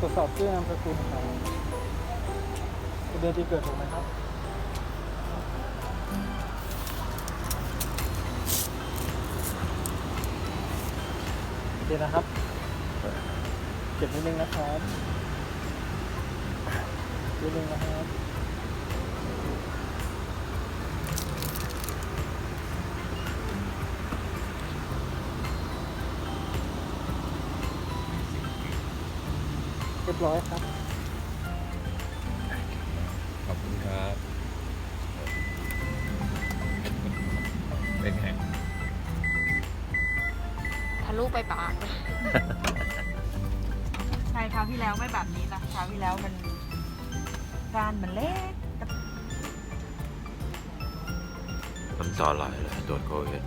ตรวจสอบชื่อนามสกุลครับเดือนปีเกิดถูกไหมครับโอเคนะครับ เก็บนิดนึงนะครับนิดนึงนะครับ เรียบร้อยครับ ขอบคุณครับ เป็นไง ทะลุไปปาก ใช่คราวที่แล้วไม่แบบนี้นะคราวที่แล้วมันการมันเล็กน้ำตาไหลเลยโดนโควิด